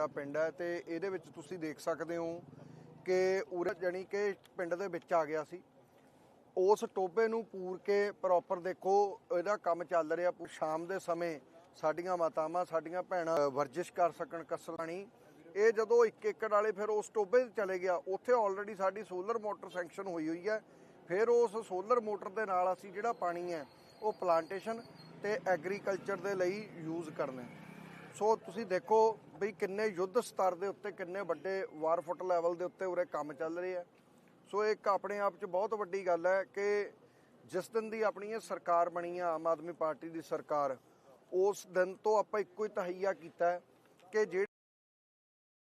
ਸਾਡਾ ਪਿੰਡ ਹੈ ਤੇ ਇਹਦੇ ਵਿੱਚ ਤੁਸੀਂ ਦੇਖ ਸਕਦੇ ਹੋ ਕਿ ਉਰੇ ਜਾਣੀ ਕਿ ਪਿੰਡ ਦੇ ਵਿੱਚ ਆ ਗਿਆ ਸੀ। ਉਸ ਟੋਬੇ ਨੂੰ ਪੂਰ ਕੇ ਪ੍ਰੋਪਰ ਦੇਖੋ, ਇਹਦਾ ਕੰਮ ਚੱਲ ਰਿਹਾ। ਸ਼ਾਮ ਦੇ ਸਮੇਂ ਸਾਡੀਆਂ ਮਾਤਾਵਾਂ, ਸਾਡੀਆਂ ਭੈਣਾਂ ਵਰਜਿਸ਼ ਕਰ ਸਕਣ ਕਸਰਾਣੀ ਇਹ ਜਦੋਂ ਇੱਕ ਏਕੜ ਵਾਲੇ ਫਿਰ ਉਸ ਟੋਬੇ ਤੇ ਚਲੇ ਗਿਆ, ਉੱਥੇ ਆਲਰੇਡੀ ਸਾਡੀ ਸੋਲਰ ਮੋਟਰ ਸੈਂਕਸ਼ਨ ਹੋਈ ਹੋਈ ਹੈ। ਫਿਰ ਉਸ ਸੋਲਰ ਮੋਟਰ ਦੇ ਨਾਲ ਅਸੀਂ ਜਿਹੜਾ ਪਾਣੀ ਹੈ, ਉਹ ਪਲਾਂਟੇਸ਼ਨ ਤੇ ਐਗਰੀਕਲਚਰ ਦੇ ਲਈ ਯੂਜ਼ ਕਰਨਾ ਸੋ ਤੁਸੀਂ ਦੇਖੋ ਵੀ ਕਿੰਨੇ ਯੁੱਧ ਸਤਰ ਦੇ ਉੱਤੇ, ਕਿੰਨੇ ਵੱਡੇ ਵਾਰ ਫੁੱਟ ਲੈਵਲ ਦੇ ਉੱਤੇ ਉਰੇ ਕੰਮ ਚੱਲ ਰਹੇ ਹੈ ਸੋ ਇੱਕ ਆਪਣੇ ਆਪ 'ਚ ਬਹੁਤ ਵੱਡੀ ਗੱਲ ਹੈ ਕਿ ਜਿਸ ਦਿਨ ਦੀ ਆਪਣੀ ਇਹ ਸਰਕਾਰ ਬਣੀ ਆ, ਆਮ ਆਦਮੀ ਪਾਰਟੀ ਦੀ ਸਰਕਾਰ, ਉਸ ਦਿਨ ਤੋਂ ਆਪਾਂ ਇੱਕੋ ਹੀ ਤਹਈਆ ਕੀਤਾ ਕਿ ਜਿਹੜੀ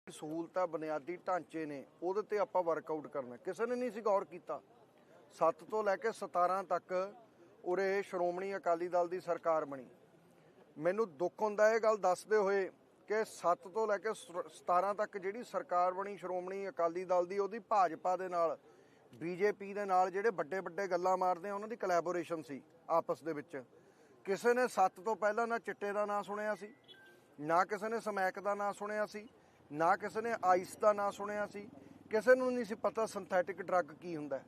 ਸਹੂਲਤਾਂ ਬੁਨਿਆਦੀ ਢਾਂਚੇ ਨੇ, ਉਹਦੇ ਤੇ ਆਪਾਂ ਵਰਕਆਊਟ ਕਰਨਾ ਕਿਸੇ ਨੇ ਨਹੀਂ ਸੀ ਗੌਰ ਕੀਤਾ। 7 ਤੋਂ ਲੈ ਕੇ 17 ਤੱਕ ਉਰੇ ਸ਼੍ਰੋਮਣੀ ਅਕਾਲੀ ਦਲ ਦੀ ਸਰਕਾਰ ਬਣੀ। ਮੈਨੂੰ ਦੁੱਖ ਹੁੰਦਾ ਇਹ ਗੱਲ ਦੱਸਦੇ ਹੋਏ ਕਿ 7 ਤੋਂ ਲੈ ਕੇ ਸ- 17 ਤੱਕ ਜਿਹੜੀ ਸਰਕਾਰ ਬਣੀ, ਸ਼੍ਰੋਮਣੀ ਅਕਾਲੀ ਦਲ ਦੀ, ਉਹਦੀ ਭਾਜਪਾ ਦੇ ਨਾਲ, ਬੀਜੇਪੀ ਦੇ ਨਾਲ ਜਿਹੜੇ ਵੱਡੇ ਵੱਡੇ ਗੱਲਾਂ ਮਾਰਦੇ ਆ, ਉਹਨਾਂ ਦੀ ਕੋਲੈਬੋਰੇਸ਼ਨ ਸੀ ਆਪਸ ਦੇ ਵਿੱਚ। ਕਿਸੇ ਨੇ 7 ਤੋਂ ਪਹਿਲਾਂ ਨਾ ਚਿੱਟੇ ਦਾ ਨਾਂ ਸੁਣਿਆ ਸੀ, ਨਾ ਕਿਸੇ ਨੇ ਸਮੈਕ ਦਾ ਨਾਂ ਸੁਣਿਆ ਸੀ, ਨਾ ਕਿਸੇ ਨੇ ਆਈਸ ਦਾ ਨਾਂ ਸੁਣਿਆ ਸੀ। ਕਿਸੇ ਨੂੰ ਨਹੀਂ ਸੀ ਪਤਾ ਸਿੰਥੈਟਿਕ ਡਰੱਗ ਕੀ ਹੁੰਦਾ।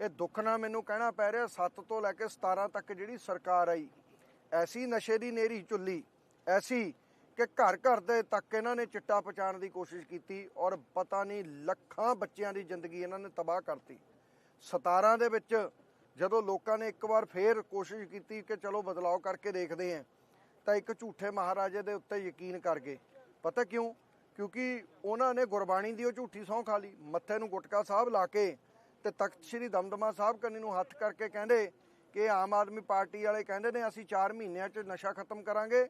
ਇਹ ਦੁੱਖ ਨਾਲ ਮੈਨੂੰ ਕਹਿਣਾ ਪੈ ਰਿਹਾ 7 ਤੋਂ ਲੈ ਕੇ 17 ਤੱਕ ਜਿਹੜੀ ਸਰਕਾਰ ਆਈ ਐਸੀ ਨਸ਼ੇ ਦੀ ਨੇਰੀ ਚੁੱਲੀ ਐਸੀ ਕਿ ਘਰ ਘਰ ਦੇ ਤੱਕ ਇਹਨਾਂ ਨੇ ਚਿੱਟਾ ਪਹੁੰਚਾਉਣ ਦੀ ਕੋਸ਼ਿਸ਼ ਕੀਤੀ ਔਰ ਪਤਾ ਨਹੀਂ ਲੱਖਾਂ ਬੱਚਿਆਂ ਦੀ ਜ਼ਿੰਦਗੀ ਇਹਨਾਂ ਨੇ ਤਬਾਹ ਕਰਤੀ। 17 ਦੇ ਵਿੱਚ ਜਦੋਂ ਲੋਕਾਂ ਨੇ ਇੱਕ ਵਾਰ ਫੇਰ ਕੋਸ਼ਿਸ਼ ਕੀਤੀ ਕਿ ਚਲੋ ਬਦਲਾਅ ਕਰਕੇ ਦੇਖਦੇ ਆਂ ਤਾਂ ਇੱਕ ਝੂਠੇ ਮਹਾਰਾਜੇ ਦੇ ਉੱਤੇ ਯਕੀਨ ਕਰ ਗਏ। ਪਤਾ ਕਿਉਂ? ਕਿਉਂਕਿ ਉਹਨਾਂ ਨੇ ਗੁਰਬਾਣੀ ਦੀ ਉਹ ਝੂਠੀ ਸਹੁੰ ਖਾ ਲਈ। ਮੱਥੇ ਨੂੰ ਗੁਟਕਾ ਸਾਹਿਬ ਲਾ ਕੇ ਤੇ ਤਖਤ ਸ੍ਰੀ ਦਮਦਮਾ ਸਾਹਿਬ ਕੰਨੀ ਨੂੰ ਹੱਥ ਕਰਕੇ ਕਹਿੰਦੇ ਕਿ ਆਮ ਆਦਮੀ ਪਾਰਟੀ ਵਾਲੇ ਕਹਿੰਦੇ ਨੇ, ਅਸੀਂ 4 ਮਹੀਨਿਆਂ 'ਚ ਨਸ਼ਾ ਖਤਮ ਕਰਾਂਗੇ।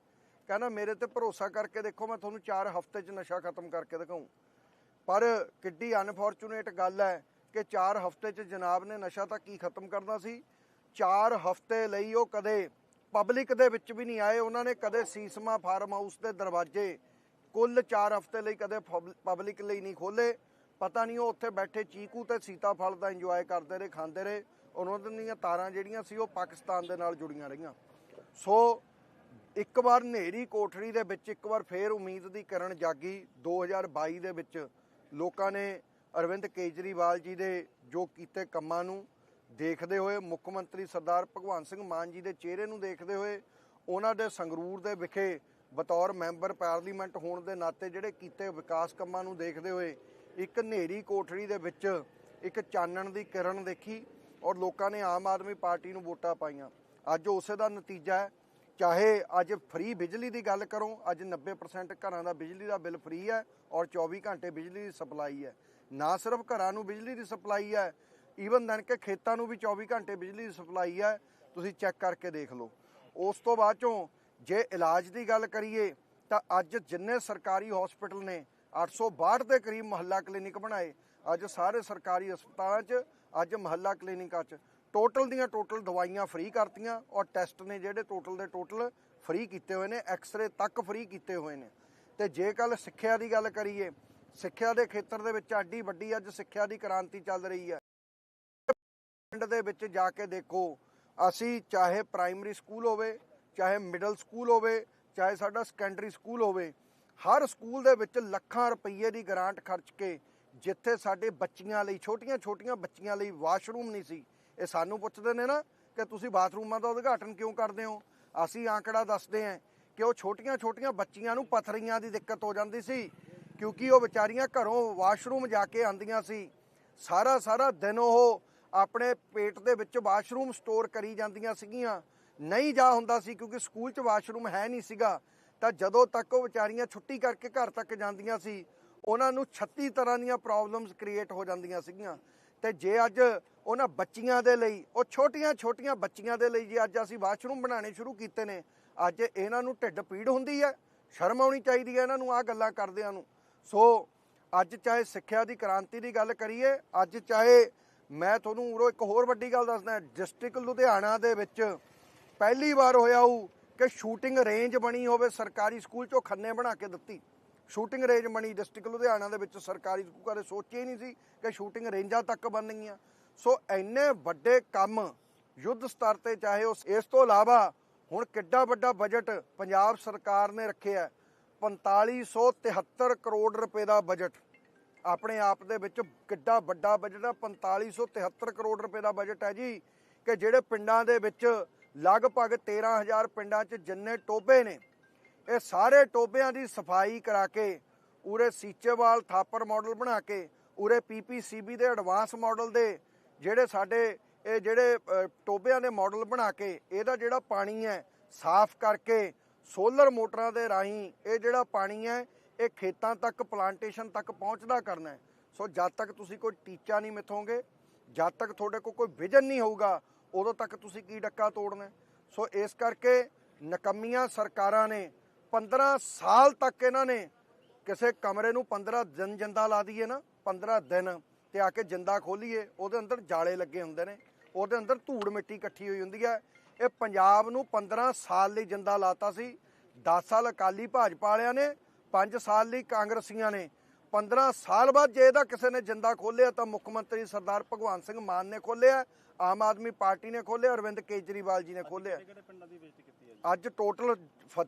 ਕਹਿੰਦਾ, ਮੇਰੇ ਤੇ ਭਰੋਸਾ ਕਰਕੇ ਦੇਖੋ, ਮੈਂ ਤੁਹਾਨੂੰ 4 ਹਫ਼ਤੇ 'ਚ ਨਸ਼ਾ ਖਤਮ ਕਰਕੇ ਦਿਖਾਉਂ ਪਰ ਕਿੱਡੀ ਅਨਫੋਰਚੂਨੇਟ ਗੱਲ ਹੈ ਕਿ 4 ਹਫ਼ਤੇ 'ਚ ਜਨਾਬ ਨੇ ਨਸ਼ਾ ਤਾਂ ਕੀ ਖਤਮ ਕਰਨਾ ਸੀ? 4 ਹਫ਼ਤੇ ਲਈ ਉਹ ਕਦੇ ਪਬਲਿਕ ਦੇ ਵਿੱਚ ਵੀ ਨਹੀਂ ਆਏ, ਉਹਨਾਂ ਨੇ ਕਦੇ ਸੀਸਮਾ ਫਾਰਮ ਹਾਊਸ ਦੇ ਦਰਵਾਜ਼ੇ ਕੁੱਲ 4 ਹਫ਼ਤੇ ਲਈ ਕਦੇ ਪਬਲਿਕ ਲਈ ਨਹੀਂ ਖੋਲੇ ਪਤਾ ਨਹੀਂ ਉਹ ਉੱਥੇ ਬੈਠੇ ਚੀਕੂ ਤੇ ਸੀਤਾਫਲ ਦਾ ਇੰਜੋਏ ਕਰਦੇ ਰਹੇ, ਖਾਂਦੇ ਰਹੇ। ਉਹਨਾਂ ਦੀਆਂ ਤਾਰਾਂ ਜਿਹੜੀਆਂ ਸੀ ਉਹ ਪਾਕਿਸਤਾਨ ਦੇ ਨਾਲ ਜੁੜੀਆਂ ਰਹੀਆਂ। ਸੋ ਇੱਕ ਵਾਰ ਨੇਰੀ ਕੋਠੜੀ ਦੇ ਵਿੱਚ ਇੱਕ ਵਾਰ ਫੇਰ ਉਮੀਦ ਦੀ ਕਿਰਨ ਜਾਗੀ। 2022 ਦੇ ਵਿੱਚ ਲੋਕਾਂ ਨੇ ਅਰਵਿੰਦ ਕੇਜਰੀਵਾਲ ਜੀ ਦੇ ਜੋ ਕੀਤੇ ਕੰਮਾਂ ਨੂੰ ਦੇਖਦੇ ਹੋਏ, ਮੁੱਖ ਮੰਤਰੀ ਸਰਦਾਰ ਭਗਵੰਤ ਸਿੰਘ ਮਾਨ ਜੀ ਦੇ ਚਿਹਰੇ ਨੂੰ ਦੇਖਦੇ ਹੋਏ, ਉਹਨਾਂ ਦੇ ਸੰਗਰੂਰ ਦੇ ਵਿਖੇ ਬਤੌਰ ਮੈਂਬਰ ਪਾਰਲੀਮੈਂਟ ਹੋਣ ਦੇ ਨਾਤੇ ਜਿਹੜੇ ਕੀਤੇ ਵਿਕਾਸ ਕੰਮਾਂ ਨੂੰ ਦੇਖਦੇ ਹੋਏ ਇੱਕ ਹਨੇਰੀ ਕੋਠੜੀ ਦੇ ਵਿੱਚ ਇੱਕ ਚਾਨਣ ਦੀ ਕਿਰਨ ਦੇਖੀ ਔਰ ਲੋਕਾਂ ਨੇ ਆਮ ਆਦਮੀ ਪਾਰਟੀ ਨੂੰ ਵੋਟਾਂ ਪਾਈਆਂ। ਅੱਜ ਉਸੇ ਦਾ ਨਤੀਜਾ ਹੈ। ਚਾਹੇ ਅੱਜ ਫ੍ਰੀ ਬਿਜਲੀ ਦੀ ਗੱਲ ਕਰੋ, ਅੱਜ 90% ਘਰਾਂ ਦਾ ਬਿਜਲੀ ਦਾ ਬਿੱਲ ਫ੍ਰੀ ਹੈ ਔਰ 24 ਘੰਟੇ ਬਿਜਲੀ ਦੀ ਸਪਲਾਈ ਹੈ। ਨਾ ਸਿਰਫ ਘਰਾਂ ਨੂੰ ਬਿਜਲੀ ਦੀ ਸਪਲਾਈ ਹੈ ਈਵਨ ਦਨ ਕਿ ਖੇਤਾਂ ਨੂੰ ਵੀ 24 ਘੰਟੇ ਬਿਜਲੀ ਦੀ ਸਪਲਾਈ ਹੈ, ਤੁਸੀਂ ਚੈੱਕ ਕਰਕੇ ਦੇਖ ਲਓ। ਉਸ ਤੋਂ ਬਾਅਦ ਚੋਂ ਜੇ ਇਲਾਜ ਦੀ ਗੱਲ ਕਰੀਏ, ਤਾਂ ਅੱਜ ਜਿੰਨੇ ਸਰਕਾਰੀ ਹਸਪੀਟਲ ਨੇ 862 ਦੇ ਕਰੀਬ ਮਹੱਲਾ ਕਲੀਨਿਕ ਬਣਾਏ। ਅੱਜ ਸਾਰੇ ਸਰਕਾਰੀ ਹਸਪਤਾਲਾਂ 'ਚ, ਅੱਜ ਮਹੱਲਾ ਕਲੀਨਿਕਾਂ 'ਚ। ਟੋਟਲ ਦੀਆਂ ਟੋਟਲ ਦਵਾਈਆਂ ਫ੍ਰੀ ਕਰਤੀਆਂ ਔਰ ਟੈਸਟ ਨੇ ਜਿਹੜੇ ਟੋਟਲ ਦੇ ਟੋਟਲ ਫ੍ਰੀ ਕੀਤੇ ਹੋਏ ਨੇ, ਐਕਸ-ਰੇ ਤੱਕ ਫ੍ਰੀ ਕੀਤੇ ਹੋਏ ਨੇ। ਤੇ ਜੇ ਕੱਲ ਸਿੱਖਿਆ ਦੀ ਗੱਲ ਕਰੀਏ, ਸਿੱਖਿਆ ਦੇ ਖੇਤਰ ਦੇ ਵਿੱਚ ਆਡੀ ਵੱਡੀ ਅੱਜ ਸਿੱਖਿਆ ਦੀ ਕ੍ਰਾਂਤੀ ਚੱਲ ਰਹੀ ਹੈ। ਪਿੰਡ ਦੇ ਵਿੱਚ ਜਾ ਕੇ ਦੇਖੋ, ਅਸੀਂ ਚਾਹੇ ਪ੍ਰਾਇਮਰੀ ਸਕੂਲ ਹੋਵੇ, ਚਾਹੇ ਮਿਡਲ ਸਕੂਲ ਹੋਵੇ, ਚਾਹੇ ਸਾਡਾ ਸੈਕੰਡਰੀ ਸਕੂਲ ਹੋਵੇ ਹਰ ਸਕੂਲ ਦੇ ਵਿੱਚ ਲੱਖਾਂ ਰੁਪਏ ਦੀ ਗ੍ਰਾਂਟ ਖਰਚ ਕੇ ਜਿੱਥੇ ਸਾਡੇ ਬੱਚੀਆਂ ਲਈ, ਛੋਟੀਆਂ-ਛੋਟੀਆਂ ਬੱਚੀਆਂ ਲਈ ਵਾਸ਼ਰੂਮ ਨਹੀਂ ਸੀ, ਇਹ ਸਾਨੂੰ ਪੁੱਛਦੇ ਨੇ ਨਾ ਕਿ ਤੁਸੀਂ ਬਾਥਰੂਮਾਂ ਦਾ ਉਦਘਾਟਨ ਕਿਉਂ ਕਰਦੇ ਹੋ? ਅਸੀਂ ਆંકੜਾ ਦੱਸਦੇ ਹਾਂ ਕਿ ਉਹ ਛੋਟੀਆਂ-ਛੋਟੀਆਂ ਬੱਚੀਆਂ ਨੂੰ ਪਥਰੀਆਂ ਦੀ ਦਿੱਕਤ ਹੋ ਜਾਂਦੀ ਸੀ, ਕਿਉਂਕਿ ਉਹ ਵਿਚਾਰੀਆਂ ਘਰੋਂ ਵਾਸ਼ਰੂਮ ਜਾ ਕੇ ਆਂਦੀਆਂ ਸੀ। ਸਾਰਾ ਸਾਰਾ ਦਿਨ ਉਹ ਆਪਣੇ ਪੇਟ ਦੇ ਵਿੱਚ ਵਾਸ਼ਰੂਮ ਸਟੋਰ ਕਰੀ ਜਾਂਦੀਆਂ ਸੀਗੀਆਂ। ਨਹੀਂ ਜਾ ਹੁੰਦਾ ਸੀ ਕਿਉਂਕਿ ਸਕੂਲ 'ਚ ਵਾਸ਼ਰੂਮ ਹੈ ਨਹੀਂ ਸੀਗਾ। ਤਾਂ ਜਦੋਂ ਤੱਕ ਉਹ ਵਿਚਾਰੀਆਂ ਛੁੱਟੀ ਕਰਕੇ ਘਰ ਤੱਕ ਜਾਂਦੀਆਂ ਸੀ, ਉਹਨਾਂ ਨੂੰ 36 ਤਰ੍ਹਾਂ ਦੀਆਂ ਪ੍ਰੋਬਲਮਸ ਕ੍ਰੀਏਟ ਹੋ ਜਾਂਦੀਆਂ ਸੀਗੀਆਂ। ਤੇ ਜੇ ਅੱਜ ਉਹਨਾਂ ਬੱਚੀਆਂ ਦੇ ਲਈ, ਉਹ ਛੋਟੀਆਂ-ਛੋਟੀਆਂ ਬੱਚੀਆਂ ਦੇ ਲਈ ਜੇ ਅੱਜ ਅਸੀਂ ਵਾਸ਼ਰੂਮ ਬਣਾਉਣੇ ਸ਼ੁਰੂ ਕੀਤੇ ਨੇ, ਅੱਜ ਇਹਨਾਂ ਨੂੰ ਢਿੱਡ ਪੀੜ ਹੁੰਦੀ ਹੈ, ਸ਼ਰਮ ਆਉਣੀ ਚਾਹੀਦੀ ਹੈ ਇਹਨਾਂ ਨੂੰ ਆਹ ਗੱਲਾਂ ਕਰਦਿਆਂ ਨੂੰ। ਸੋ ਅੱਜ ਚਾਹੇ ਸਿੱਖਿਆ ਦੀ ਕ੍ਰਾਂਤੀ ਦੀ ਗੱਲ ਕਰੀਏ, ਅੱਜ ਚਾਹੇ ਮੈਂ ਤੁਹਾਨੂੰ ਉਰੋਂ ਇੱਕ ਹੋਰ ਵੱਡੀ ਗੱਲ ਦੱਸਦਾ ਡਿਸਟ੍ਰਿਕਟ ਲੁਧਿਆਣਾ ਦੇ ਵਿੱਚ ਪਹਿਲੀ ਵਾਰ ਹੋਇਆ ਉਹ ਕਿ ਸ਼ੂਟਿੰਗ ਰੇਂਜ ਬਣੀ ਹੋਵੇ ਸਰਕਾਰੀ ਸਕੂਲ ਚੋਂ ਖੰਨੇ ਬਣਾ ਕੇ ਦਿੱਤੀ। ਸ਼ੂਟਿੰਗ ਰੇਂਜ ਬਣੀ, ਡਿਸਟ੍ਰਿਕਟ ਲੁਧਿਆਣਾ ਦੇ ਵਿੱਚ ਸਰਕਾਰੀ ਸਕੂਲ ਕਦੇ ਸੋਚਿਆ ਹੀ ਨਹੀਂ ਸੀ ਕਿ ਸ਼ੂਟਿੰਗ ਰੇਂਜਾਂ ਤੱਕ ਬਣ ਗਈਆਂ ਸੋ ਇੰਨੇ ਵੱਡੇ ਕੰਮ ਯੁੱਧ ਸਤਰ ਤੇ ਚਾਹੇ ਉਸ, ਇਸ ਤੋਂ ਇਲਾਵਾ ਹੁਣ ਕਿੱਡਾ ਵੱਡਾ ਬਜਟ ਪੰਜਾਬ ਸਰਕਾਰ ਨੇ ਰੱਖਿਆ 4573 ਕਰੋੜ ਰੁਪਏ ਦਾ ਬਜਟ। ਆਪਣੇ ਆਪ ਦੇ ਵਿੱਚ ਕਿੱਡਾ ਵੱਡਾ ਬਜਟ ਆ 4573 ਕਰੋੜ ਰੁਪਏ ਦਾ ਬਜਟ ਹੈ ਜੀ, ਕਿ ਜਿਹੜੇ ਪਿੰਡਾਂ ਦੇ ਵਿੱਚ ਲਗਭਗ 13000 ਪਿੰਡਾਂ 'ਚ ਜਿੰਨੇ ਟੋਬੇ ਨੇ ਇਹ ਸਾਰੇ ਟੋਬਿਆਂ ਦੀ ਸਫ਼ਾਈ ਕਰਾ ਕੇ ਉਰੇ ਸੀਚੇਵਾਲ ਥਾਪਰ ਮਾਡਲ ਬਣਾ ਕੇ ਉਰੇ ਪੀਪੀਸੀਬੀ ਦੇ ਐਡਵਾਂਸ ਮਾਡਲ ਦੇ ਜਿਹੜੇ ਸਾਡੇ ਇਹ ਜਿਹੜੇ ਅ, ਟੋਬਿਆਂ ਦੇ ਮਾਡਲ ਬਣਾ ਕੇ ਇਹਦਾ ਜਿਹੜਾ ਪਾਣੀ ਹੈ ਸਾਫ਼ ਕਰਕੇ ਸੋਲਰ ਮੋਟਰਾਂ ਦੇ ਰਾਹੀਂ ਇਹ ਜਿਹੜਾ ਪਾਣੀ ਹੈ ਇਹ ਖੇਤਾਂ ਤੱਕ ਪਲਾਂਟੇਸ਼ਨ ਤੱਕ ਪਹੁੰਚਦਾ ਕਰਨਾ ਸੋ ਜਦ ਤੱਕ ਤੁਸੀਂ ਕੋਈ ਟੀਚਾ ਨਹੀਂ ਮਿਥੋਗੇ ਜਦ ਤੱਕ ਤੁਹਾਡੇ ਕੋਲ ਕੋਈ ਵਿਜ਼ਨ ਨਹੀਂ ਹੋਊਗਾ ਉਦੋਂ ਤੱਕ ਤੁਸੀਂ ਕੀ ਡੱਕਾ ਤੋੜਨਾ? ਸੋ ਇਸ ਕਰਕੇ ਨਕਮੀਆਂ ਸਰਕਾਰਾਂ ਨੇ 15 ਸਾਲ ਤੱਕ ਇਹਨਾਂ ਨੇ ਕਿਸੇ ਕਮਰੇ ਨੂੰ 15 ਦਿਨ ਜਿੰਦਾ ਲਾ ਦਈਏ ਨਾ 15 ਦਿਨ ਤੇ ਆ ਕੇ ਜਿੰਦਾ ਖੋਲੀਏ, ਉਹਦੇ ਅੰਦਰ ਜਾਲੇ ਲੱਗੇ ਹੁੰਦੇ ਨੇ, ਉਹਦੇ ਅੰਦਰ ਧੂੜ ਮਿੱਟੀ ਇਕੱਠੀ ਹੋਈ ਹੁੰਦੀ ਹੈ। ਇਹ ਪੰਜਾਬ ਨੂੰ 15 ਸਾਲ ਲਈ ਜਿੰਦਾ ਲਾਤਾ ਸੀ 10 ਸਾਲ ਅਕਾਲੀ ਭਾਜਪਾ ਵਾਲਿਆਂ ਨੇ 5 ਸਾਲ ਲਈ ਕਾਂਗਰਸੀਆਂ ਨੇ 15 ਸਾਲ ਬਾਅਦ ਜੇ ਇਹਦਾ ਕਿਸੇ ਨੇ ਜਿੰਦਾ ਖੋਲਿਆ ਤਾਂ ਮੁੱਖ ਮੰਤਰੀ ਸਰਦਾਰ ਭਗਵੰਤ ਸਿੰਘ ਮਾਨ ਨੇ ਖੋਲਿਆ ਆਮ ਆਦਮੀ ਪਾਰਟੀ ਨੇ ਖੋਲਿਆ ਅਰਵਿੰਦ ਕੇਜਰੀਵਾਲ ਜੀ ਨੇ ਖੋਲਿਆ ਅੱਜ ਟੋਟਲ ਫਤਿਹ